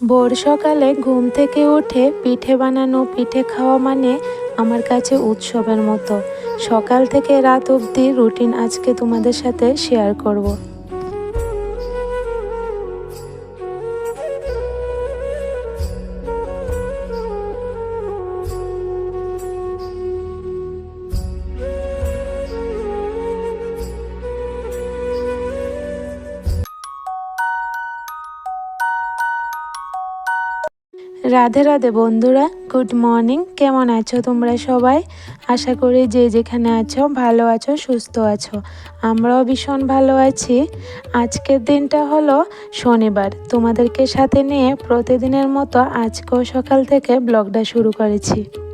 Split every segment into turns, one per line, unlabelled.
ভোর সকালে ঘুম থেকে উঠে পিঠে বানানো পিঠে খাওয়া মানে আমার কাছে উৎসবের মতো সকাল থেকে রাত অবধি রুটিন আজকে তোমাদের সাথে শেয়ার করব। রাধে রাধে বন্ধুরা গুড মর্নিং কেমন আছো তোমরা সবাই? আশা করি যে যেখানে আছো ভালো আছো, সুস্থ আছো। আমরাও ভীষণ ভালো আছি। আজকের দিনটা হলো শনিবার। তোমাদেরকে সাথে নিয়ে প্রতিদিনের মতো আজকেও সকাল থেকে ব্লগটা শুরু করেছি।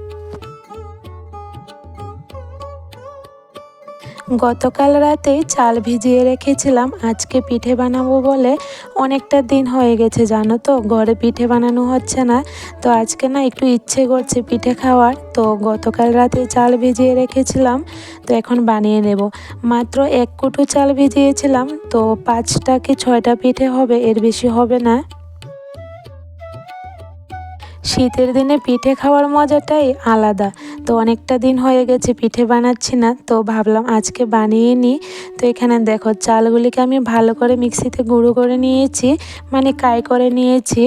গতকাল রাতে চাল ভিজিয়ে রেখেছিলাম, আজকে পিঠে বানাবো বলে অনেকটা দিন হয়ে গেছে, জানো তো? ঘরে পিঠে বানানো হচ্ছে না, তো আজকে না একটু ইচ্ছে করছে পিঠে খাওয়ার, তো গতকাল রাতে চাল ভিজিয়ে রেখেছিলাম, তো এখন বানিয়ে নেব। মাত্র এক কুটু চাল ভিজিয়েছিলাম, তো পাঁচটা কি ছয়টা পিঠে হবে, এর বেশি হবে না। শীতের দিনে পিঠে খাওয়ার মজাটাই আলাদা। তো অনেকটা দিন হয়ে গেছে পিঠে বানাচ্ছি না, তো ভাবলাম আজকে বানিয়ে নিই। তো এখানে দেখো চালগুলিকে আমি ভালো করে মিক্সিতে গুঁড়ো করে নিয়েছি মানে কাই করে নিয়েছি।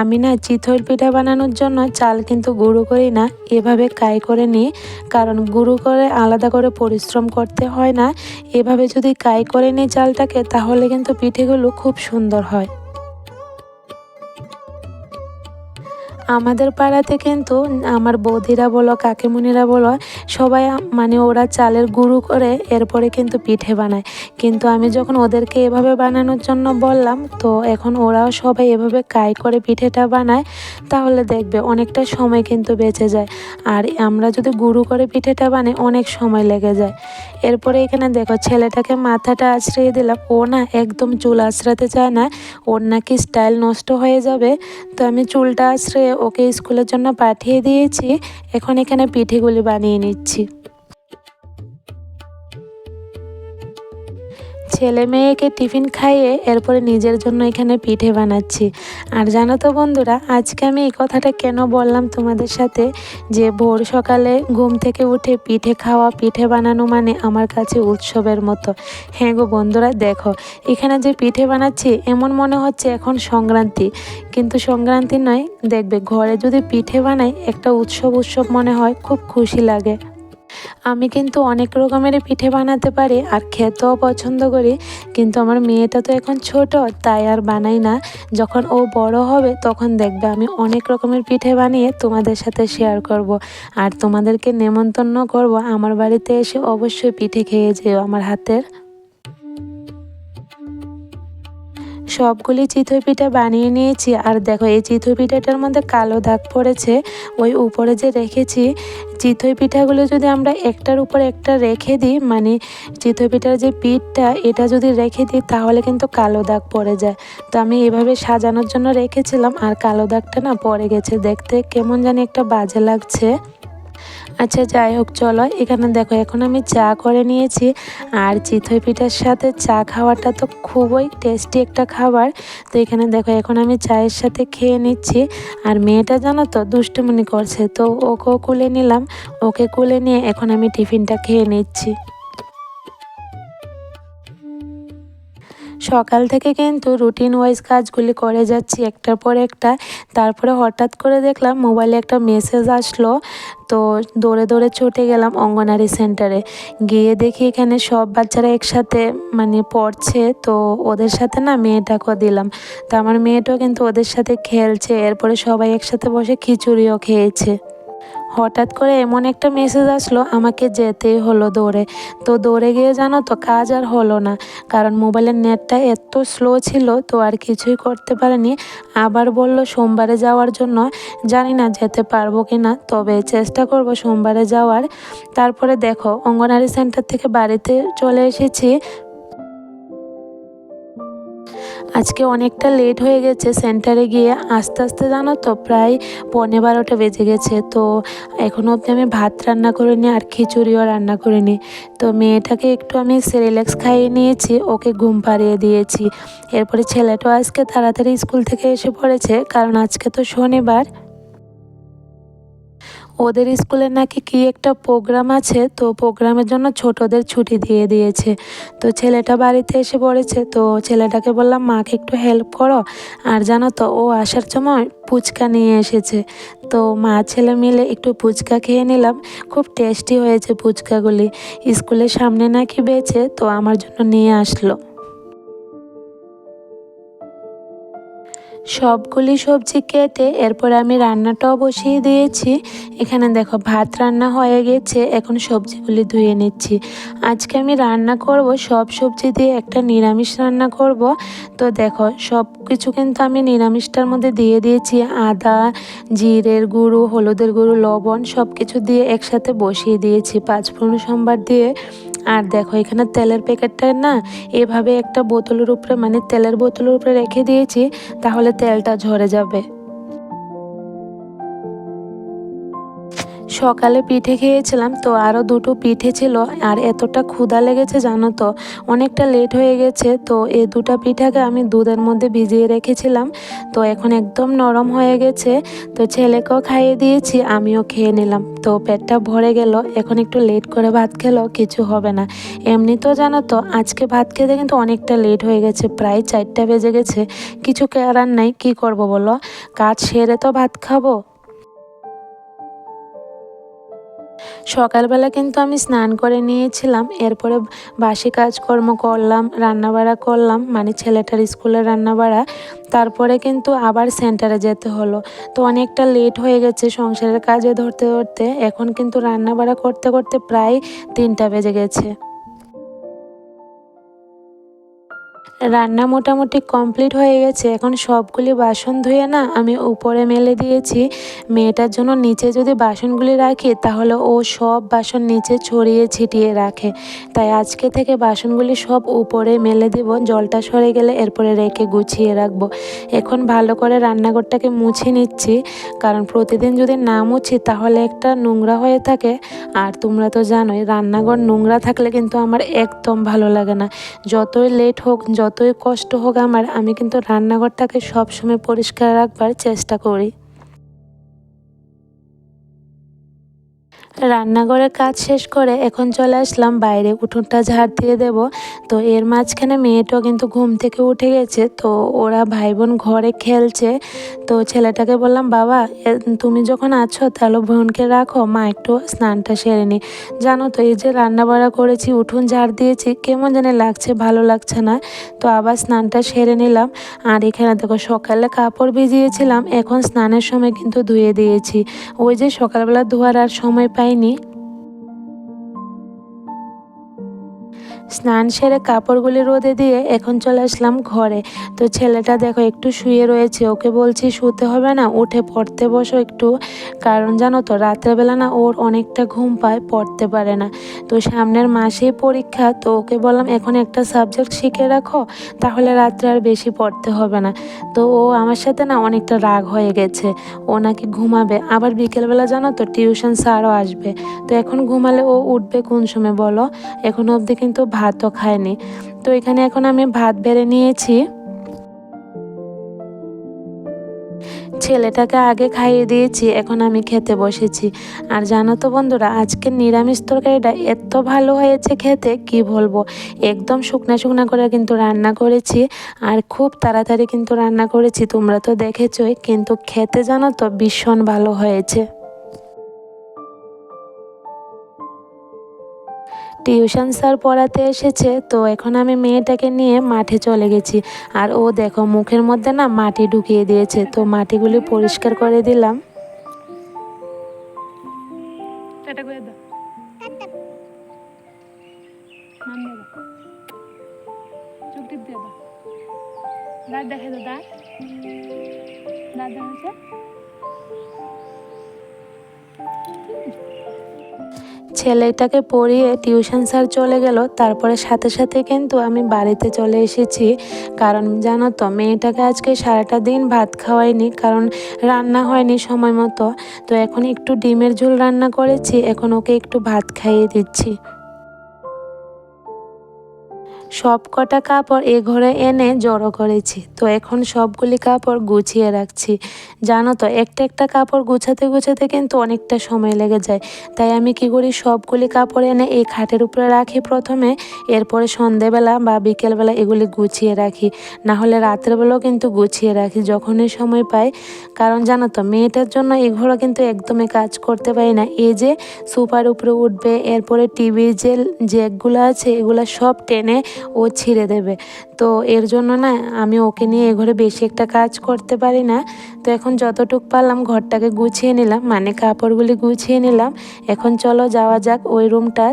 আমি না চিথর পিঠা বানানোর জন্য চাল কিন্তু গুঁড়ো করি না, এভাবে কাই করে নিই। কারণ গুঁড়ো করে আলাদা করে পরিশ্রম করতে হয় না। এভাবে যদি কাই করে নিই চালটাকে, তাহলে কিন্তু পিঠেগুলো খুব সুন্দর হয়। আমাদের পাড়াতে কিন্তু আমার বৌদিরা বলো, কাকিমুনিরা বলো, সবাই মানে ওরা চালের গুঁড়ো করে এরপরে কিন্তু পিঠে বানায়। কিন্তু আমি যখন ওদেরকে এভাবে বানানোর জন্য বললাম, তো এখন ওরাও সবাই এভাবে কাই করে পিঠেটা বানায়, তাহলে দেখবে অনেকটা সময় কিন্তু বেঁচে যায়। আর আমরা যদি গুঁড়ো করে পিঠেটা বানাই, অনেক সময় লেগে যায়। এরপরে এখানে দেখো, ছেলেটাকে মাথাটা আছড়িয়ে দিলাম। ও না একদম চুল আছড়াতে চায় না, ওর নাকি স্টাইল নষ্ট হয়ে যাবে। তো আমি চুলটা আছড়ে ওকে স্কুলের জন্য পাঠিয়ে দিয়েছি। এখন এখানে পিঠেগুলি বানিয়ে নিচ্ছি। ছেলে মেয়েকে টিফিন খাইয়ে এরপরে নিজের জন্য এখানে পিঠে বানাচ্ছি। আর জানো তো বন্ধুরা, আজকে আমি এই কথাটা কেন বললাম তোমাদের সাথে? যে ভোর সকালে ঘুম থেকে উঠে পিঠে খাওয়া, পিঠে বানানো মানে আমার কাছে উৎসবের মতো। হ্যাঁ গো বন্ধুরা, দেখো, এখানে যে পিঠে বানাচ্ছি, এমন মনে হচ্ছে এখন সংক্রান্তি। কিন্তু সংক্রান্তি নয়, দেখবে ঘরে যদি পিঠে বানাই, একটা উৎসব উৎসব মনে হয়, খুব খুশি লাগে। আমি কিন্তু অনেক রকমের পিঠে বানাতে পারি আর খেতেও পছন্দ করি। কিন্তু আমার মেয়েটা তো এখন ছোট, তাই আর বানাই না। যখন ও বড় হবে, তখন দেখবে আমি অনেক রকমের পিঠে বানিয়ে তোমাদের সাথে শেয়ার করব। আর তোমাদেরকে নেমন্তন্ন করব। আমার বাড়িতে এসে অবশ্যই পিঠে খেয়ে যেও আমার হাতের। সবগুলি চিতই পিঠা বানিয়ে নিয়েছি। আর দেখো, এই চিতই পিঠাটার মধ্যে কালো দাগ পড়েছে। ওই উপরে যে রেখেছি চিতই পিঠাগুলো যদি আমরা একটার উপর একটা রেখে দিই মানে চিতই পিঠার যে পিঠটা, এটা যদি রেখে দিই, তাহলে কিন্তু কালো দাগ পড়ে যায়। তো আমি এভাবে সাজানোর জন্য রেখেছিলাম, আর কালো দাগটা না পড়ে গেছে। দেখতে কেমন জানি একটা বাজে লাগছে। আচ্ছা যাই হোক, চলো। এখানে দেখো, এখন আমি চা করে নিয়েছি। আর চিথই পিঠার সাথে চা খাওয়াটা তো খুবই টেস্টি একটা খাবার। তো এখানে দেখো, এখন আমি চায়ের সাথে খেয়ে নিচ্ছি। আর মেয়েটা জানো তো, দুষ্টুমনি করছে। তো ওকেও কুলে নিলাম। ওকে কুলে নিয়ে এখন আমি টিফিনটা খেয়ে নিচ্ছি। সকাল থেকে কিন্তু রুটিন ওয়াইজ কাজগুলি করে যাচ্ছি একটার পর একটা। তারপরে হঠাৎ করে দেখলাম মোবাইলে একটা মেসেজ আসলো। তো দৌড়ে দৌড়ে ছুটে গেলাম অঙ্গনারী সেন্টারে গিয়ে দেখি এখানে সব বাচ্চারা একসাথে মানে পড়ছে। তো ওদের সাথে না মেয়েটাকেও দিলাম। তো আমার মেয়েটাও কিন্তু ওদের সাথে খেলছে। এরপরে সবাই একসাথে বসে খিচুড়িও খেয়েছে। হঠাৎ করে এমন একটা মেসেজ আসলো, আমাকে যেতেই হলো দৌড়ে। তো দৌড়ে গিয়ে জানো তো, কাজ আর হলো না। কারণ মোবাইলের নেটটা এত স্লো ছিল, তো আর কিছুই করতে পারেনি। আবার বলল, সোমবারে যাওয়ার জন্য। জানি না যেতে পারব কি না তবে চেষ্টা করব সোমবারে যাওয়ার। তারপরে দেখো অঙ্গনারী সেন্টার থেকে বাড়িতে চলে এসেছি। আজকে অনেকটা লেট হয়ে গেছে সেন্টারে গিয়ে আস্তে আস্তে জানো তো প্রায় পনেরো বারোটা বেজে গেছে। তো এখনও অবধি আমি ভাত রান্না করিনি আর খিচুড়িও রান্না করে করিনি। তো মেয়েটাকে একটু আমি সেরিল্যাক্স খাইয়ে নিয়েছি, ওকে ঘুম পাড়িয়ে দিয়েছি। এরপরে ছেলেটাও আজকে তাড়াতাড়ি স্কুল থেকে এসে পড়েছে, কারণ আজকে তো শনিবার। ওদের স্কুলে নাকি কি একটা প্রোগ্রাম আছে? তো প্রোগ্রামের জন্য ছোটদের ছুটি দিয়ে দিয়েছে। তো ছেলেটা বাড়িতে এসে পড়েছে। তো ছেলেটাকে বললাম, মাকে একটু হেল্প করো। আর জানো তো, ও আসার সময় ফুচকা নিয়ে এসেছে। তো মা ছেলে মিলে একটু ফুচকা খেয়ে নিলাম। খুব টেস্টি হয়েছে ফুচকাগুলি। স্কুলের সামনে নাকি বেছে তো আমার জন্য নিয়ে আসলো। সবগুলি সবজি কেটে এরপরে আমি রান্নাটাও বসিয়ে দিয়েছি। এখানে দেখো ভাত রান্না হয়ে গেছে, এখন সবজিগুলি ধুয়ে নিচ্ছি। আজকে আমি রান্না করব, সব সবজি দিয়ে একটা নিরামিষ রান্না করব। তো দেখো সব কিছু কিন্তু আমি নিরামিষটার মধ্যে দিয়ে দিয়েছি। আদা, জিরের গুঁড়ো, হলুদের গুঁড়ো, লবণ সব কিছু দিয়ে একসাথে বসিয়ে দিয়েছি পাঁচফোড়ন সোমবার দিয়ে। আর দেখো, এখানে তেলের প্যাকেটটা না, এভাবে একটা বোতলের উপরে মানে তেলের বোতলের উপরে রেখে দিয়েছি। তাহলে তেলটা ঝরে যাবে। সকালে পিঠে খেয়েছিলাম তো আরও দুটো পিঠে ছিল আর এতটা ক্ষুধা লেগেছে জানো তো। অনেকটা লেট হয়ে গেছে তো এই দুটা পিঠাকে আমি দুধের মধ্যে ভিজিয়ে রেখেছিলাম তো এখন একদম নরম হয়ে গেছে তো ছেলেকেও খাইয়ে দিয়েছি, আমিও খেয়ে নিলাম। তো পেটটা ভরে গেল, এখন একটু লেট করে ভাত খেলো, কিছু হবে না। এমনিতেও জানো তো, আজকে ভাত খেতে কিন্তু অনেকটা লেট হয়ে গেছে, প্রায় চারটা বেজে গেছে। কিছু করার নাই, কি করব বলো? কাজ সেরে তো ভাত খাব। সকালবেলা কিন্তু আমি স্নান করে নিয়েছিলাম, এরপরে বাসি কাজকর্ম করলাম, রান্নাবাড়া করলাম মানে ছেলেটার স্কুলের রান্নাবাড়া। তারপরে কিন্তু আবার সেন্টারে যেতে হলো। তো অনেকটা লেট হয়ে গেছে সংসারের কাজে ধরতে ধরতে, এখন কিন্তু রান্নাবাড়া করতে করতে প্রায় তিনটা বেজে গেছে। রান্না মোটামুটি কমপ্লিট হয়ে গেছে। এখন সবগুলি বাসন ধুয়ে না আমি উপরে মেলে দিয়েছি। মেয়েটার জন্য নিচে যদি বাসনগুলি রাখি, তাহলে ও সব বাসন নিচে ছড়িয়ে ছিটিয়ে রাখে। তাই আজকে থেকে বাসনগুলি সব উপরে মেলে দিব। জলটা সরে গেলে এরপরে রেখে গুছিয়ে রাখব। এখন ভালো করে রান্নাঘরটাকে মুছে নিচ্ছি। কারণ প্রতিদিন যদি না মুছি, তাহলে একটা নোংরা হয়ে থাকে। আর তোমরা তো জানোই, রান্নাঘর নোংরা থাকলে কিন্তু আমার একদম ভালো লাগে না। যতই লেট হোক যতই কষ্ট হোক আমার আমি কিন্তু রান্নাঘরটাকে সবসময় পরিষ্কার রাখবার চেষ্টা করি। রান্নাঘরের কাজ শেষ করে এখন চলে আসলাম বাইরে। উঠোনটা ঝাড় দিয়ে দেব। তো এর মাঝখানে মেয়েটাও কিন্তু ঘুম থেকে উঠে গেছে। তো ওরা ভাই বোন ঘরে খেলছে। তো ছেলেটাকে বললাম, বাবা তুমি যখন আছো তাহলে বোনকে রাখো। মা একটু স্নানটা সেরে নি। জানো তো, এই যে রান্না বাড়া করেছি, উঠোন ঝাড় দিয়েছি, কেমন জানি লাগছে, ভালো লাগছে না। তো আবার স্নানটা সেরে নিলাম। আর এখানে দেখো, সকালে কাপড় ভিজিয়েছিলাম। এখন স্নানের সময় কিন্তু ধুয়ে দিয়েছি। ওই যে সকালবেলা ধোয়ার আর সময় পাই পাইনি। স্নান সেরে কাপড়গুলি রোদে দিয়ে এখন চলে আসলাম ঘরে। তো ছেলেটা দেখো একটু শুয়ে রয়েছে, ওকে বলছি শুতে হবে না, উঠে পড়তে বসো একটু। কারণ জানো তো, রাত্রেবেলা না ওর অনেকটা ঘুম পায়, পড়তে পারে না। তো সামনের মাসেই পরীক্ষা, তো ওকে বললাম, এখন একটা সাবজেক্ট শিখে রাখো, তাহলে রাত্রে আর বেশি পড়তে হবে না। তো ও আমার সাথে না অনেকটা রাগ হয়ে গেছে, ও নাকি ঘুমাবে। আবার বিকেলবেলা জানো তো, টিউশন স্যারও আসবে। তো এখন ঘুমালে ও উঠবে কোন সময় বলো? এখন অবধি কিন্তু ভাতও খায়নি। তো এখানে এখন আমি ভাত বেড়ে নিয়েছি। ছেলেটাকে আগে খাইয়ে দিয়েছি, এখন আমি খেতে বসেছি। আর জানো তো বন্ধুরা, আজকে নিরামিষ তরকারিটা এত ভালো হয়েছে খেতে, কি বলব? একদম শুকনা শুকনা করে কিন্তু রান্না করেছি, আর খুব তাড়াতাড়ি কিন্তু রান্না করেছি, তোমরা তো দেখেছই, কিন্তু খেতে জানো তো ভীষণ ভালো হয়েছে। টিউশন স্যার পড়াতে এসেছে, তো এখন আমি মেয়েটাকে নিয়ে মাঠে চলে গেছি। আর ও দেখো মুখের মধ্যে না মাটি ঢুকিয়ে দিয়েছে, তো মাটিগুলি পরিষ্কার করে দিলাম। দেখে দাদা দাদা ছেলেটাকে পড়িয়ে টিউশন স্যার চলে গেল। তারপরে সাথে সাথে কিন্তু আমি বাড়িতে চলে এসেছি। কারণ জানো তো, মেয়েটাকে আজকে সারাটা দিন ভাত খাওয়াইনি, কারণ রান্না হয়নি সময় মতো। তো এখন একটু ডিমের ঝোল রান্না করেছি, এখন ওকে একটু ভাত খাইয়ে দিচ্ছি। সব কটা কাপড় এ ঘরে এনে জড়ো করেছি। তো এখন সবগুলি কাপড় গুছিয়ে রাখছি। জানো তো, একটা একটা কাপড় গুছাতে গুছাতে কিন্তু অনেকটা সময় লেগে যায়। তাই আমি কি করি, সবগুলি কাপড় এনে এই খাটের উপরে রাখি প্রথমে। এরপরে সন্ধেবেলা বা বিকেলবেলা এগুলি গুছিয়ে রাখি। না হলে রাতের বেলাও কিন্তু গুছিয়ে রাখি যখনই সময় পাই। কারণ জানো তো, মেয়েটার জন্য এই ঘরে কিন্তু একদমই কাজ করতে পারি না। এই যে সুপার উপরে উঠবে, এরপরে টিভির যে জ্যাকগুলো আছে, এগুলো সব টেনে ও ছিঁড়ে দেবে। তো এর জন্য না আমি ওকে নিয়ে এ ঘরে বেশি একটা কাজ করতে পারি না। তো এখন যতটুক পারলাম ঘরটাকে গুছিয়ে নিলাম মানে কাপড়গুলি গুছিয়ে নিলাম। এখন চলো যাওয়া যাক ওই রুমটা।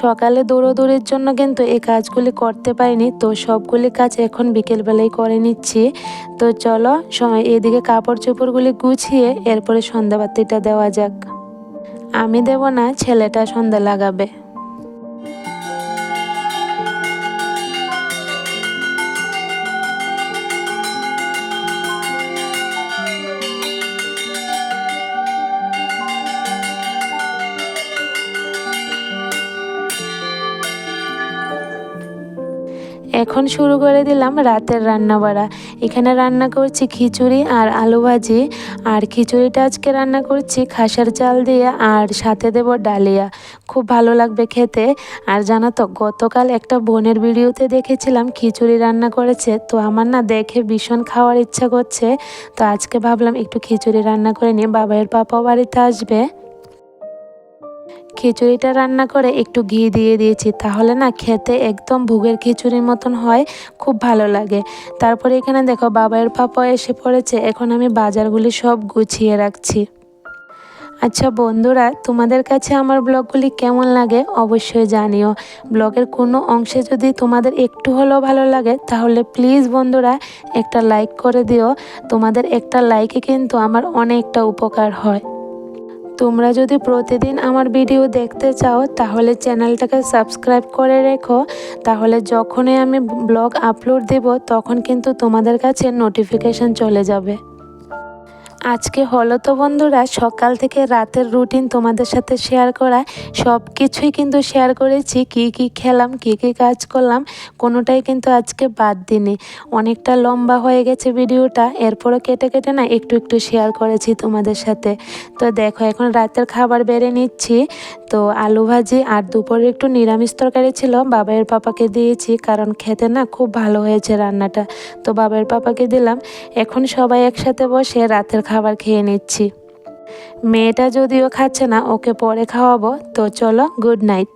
সকালে দৌড়োদৌড়ির জন্য কিন্তু এই কাজগুলি করতে পারিনি, তো সবগুলি কাজ এখন বিকেলবেলায় করে নিচ্ছি। তো চলো সময় এদিকে কাপড় চোপড়গুলি গুছিয়ে এরপরে সন্ধ্যাবাতিটা দেওয়া যাক। আমি দেব না ছেলেটা সন্ধে লাগাবে। এখন শুরু করে দিলাম রাতের রান্না বাড়া। এখানে রান্না করছি খিচুড়ি আর আলু ভাজি। আর খিচুড়িটা আজকে রান্না করছি খাসার চাল দিয়ে আর সাথে দেব ডালিয়া। খুব ভালো লাগবে খেতে। আর জানো তো, গতকাল একটা বোনের ভিডিওতে দেখেছিলাম খিচুড়ি রান্না করেছে। তো আমার না দেখে ভীষণ খাওয়ার ইচ্ছা করছে। তো আজকে ভাবলাম একটু খিচুড়ি রান্না করে নিয়ে বাবাইয়ের পাপাও বাড়িতে আসবে। খিচুড়িটা রান্না করে একটু ঘি দিয়ে দিয়েছি, তাহলে না খেতে একদম ভুগের খিচুড়ির মতন হয়, খুব ভালো লাগে। তারপরে এখানে দেখো বাবাইয়ের পাপা এসে পড়েছে, এখন আমি বাজারগুলি সব গুছিয়ে রাখছি। আচ্ছা বন্ধুরা, তোমাদের কাছে আমার ব্লগগুলি কেমন লাগে অবশ্যই জানিও। ব্লগের কোনো অংশে যদি তোমাদের একটু হলেও ভালো লাগে, তাহলে প্লিজ বন্ধুরা একটা লাইক করে দিও। তোমাদের একটা লাইকে কিন্তু আমার অনেকটা উপকার হয়। তোমরা যদি প্রতিদিন আমার ভিডিও দেখতে চাও, তাহলে চ্যানেলটাকে সাবস্ক্রাইব করে রেখো। তাহলে যখনই আমি ব্লগ আপলোড দেব, তখন কিন্তু তোমাদের কাছে নোটিফিকেশান চলে যাবে। আজকে হলো তো বন্ধুরা, সকাল থেকে রাতের রুটিন তোমাদের সাথে শেয়ার করা। সব কিছুই কিন্তু শেয়ার করেছি, কি কি খেলাম, কি কি কাজ করলাম, কোনোটাই কিন্তু আজকে বাদ দিনি অনেকটা লম্বা হয়ে গেছে ভিডিওটা, এরপরও কেটে কেটে না একটু একটু শেয়ার করেছি তোমাদের সাথে। তো দেখো, এখন রাতের খাবার বেড়ে নিচ্ছি। তো আলু ভাজি আর দুপুরে একটু নিরামিষ তরকারি ছিল, বাবাইয়ের পাপাকে দিয়েছি, কারণ খেতে না খুব ভালো হয়েছে রান্নাটা। তো বাবাইয়ের পাপাকে দিলাম। এখন সবাই একসাথে বসে রাতের খাবার খেয়ে নিচ্ছি। মেয়েটা যদিও খাচ্ছে না ওকে পরে খাওয়াবো। তো চলো গুড নাইট